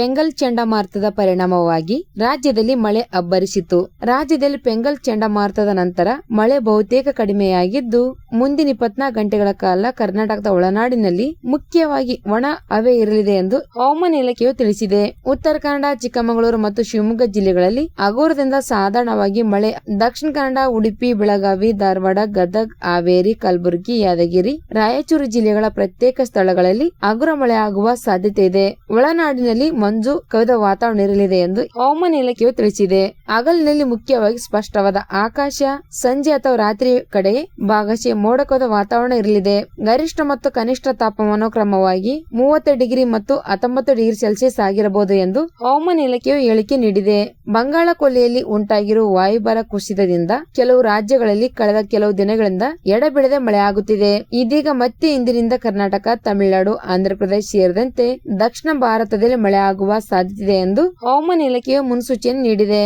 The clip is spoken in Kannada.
ಪೆಂಗಲ್ ಚಂಡಮಾರುತದ ಪರಿಣಾಮವಾಗಿ ರಾಜ್ಯದಲ್ಲಿ ಮಳೆ ಅಬ್ಬರಿಸಿತು ರಾಜ್ಯದಲ್ಲಿ ಪೆಂಗಲ್ ಚಂಡಮಾರುತದ ನಂತರ ಮಳೆ ಬಹುತೇಕ ಕಡಿಮೆಯಾಗಿದ್ದು, ಮುಂದಿನ ಇಪ್ಪತ್ನಾಲ್ಕು ಗಂಟೆಗಳ ಕಾಲ ಕರ್ನಾಟಕದ ಒಳನಾಡಿನಲ್ಲಿ ಮುಖ್ಯವಾಗಿ ಒಣ ಹವೆ ಇರಲಿದೆ ಎಂದು ಹವಾಮಾನ ಇಲಾಖೆಯು ತಿಳಿಸಿದೆ. ಉತ್ತರ ಕನ್ನಡ, ಚಿಕ್ಕಮಗಳೂರು ಮತ್ತು ಶಿವಮೊಗ್ಗ ಜಿಲ್ಲೆಗಳಲ್ಲಿ ಅಗೋರದಿಂದ ಸಾಧಾರಣವಾಗಿ ಮಳೆ, ದಕ್ಷಿಣ ಕನ್ನಡ, ಉಡುಪಿ, ಬೆಳಗಾವಿ, ಧಾರವಾಡ, ಗದಗ್, ಹಾವೇರಿ, ಕಲಬುರಗಿ, ಯಾದಗಿರಿ, ರಾಯಚೂರು ಜಿಲ್ಲೆಗಳ ಪ್ರತ್ಯೇಕ ಸ್ಥಳಗಳಲ್ಲಿ ಅಗುರ ಮಳೆ ಆಗುವ ಸಾಧ್ಯತೆ ಇದೆ. ಒಳನಾಡಿನಲ್ಲಿ ಮಂಜು ಕವಿದ ವಾತಾವರಣ ಇರಲಿದೆ ಎಂದು ಹವಾಮಾನ ಇಲಾಖೆಯು ತಿಳಿಸಿದೆ. ಹಗಲಿನಲ್ಲಿ ಮುಖ್ಯವಾಗಿ ಸ್ಪಷ್ಟವಾದ ಆಕಾಶ, ಸಂಜೆ ಅಥವಾ ರಾತ್ರಿ ಕಡೆ ಭಾಗಶಃ ಮೋಡಕದ ವಾತಾವರಣ ಇರಲಿದೆ. ಗರಿಷ್ಠ ಮತ್ತು ಕನಿಷ್ಠ ತಾಪಮಾನ ಕ್ರಮವಾಗಿ ಮೂವತ್ತು ಡಿಗ್ರಿ ಮತ್ತು ಹತ್ತೊಂಬತ್ತು ಡಿಗ್ರಿ ಸೆಲ್ಸಿಯಸ್ ಆಗಿರಬಹುದು ಎಂದು ಹವಾಮಾನ ಇಲಾಖೆಯು ಹೇಳಿಕೆ ನೀಡಿದೆ. ಬಂಗಾಳ ಕೊಲ್ಲಿಯಲ್ಲಿ ಉಂಟಾಗಿರುವ ವಾಯುಭಾರ ಕುಸಿತದಿಂದ ಕೆಲವು ರಾಜ್ಯಗಳಲ್ಲಿ ಕಳೆದ ಕೆಲವು ದಿನಗಳಿಂದ ಎಡಬಿಡದೆ ಮಳೆ ಆಗುತ್ತಿದೆ ಇದೀಗ ಮತ್ತೆ ಇಂದಿನಿಂದ ಕರ್ನಾಟಕ, ತಮಿಳುನಾಡು, ಆಂಧ್ರಪ್ರದೇಶ ಸೇರಿದಂತೆ ದಕ್ಷಿಣ ಭಾರತದಲ್ಲಿ ಮಳೆ ಆಗುವ ಸಾಧ್ಯತೆ ಇದೆ ಎಂದು ಹವಾಮಾನ ಇಲಾಖೆಯು ಮುನ್ಸೂಚನೆ ನೀಡಿದೆ.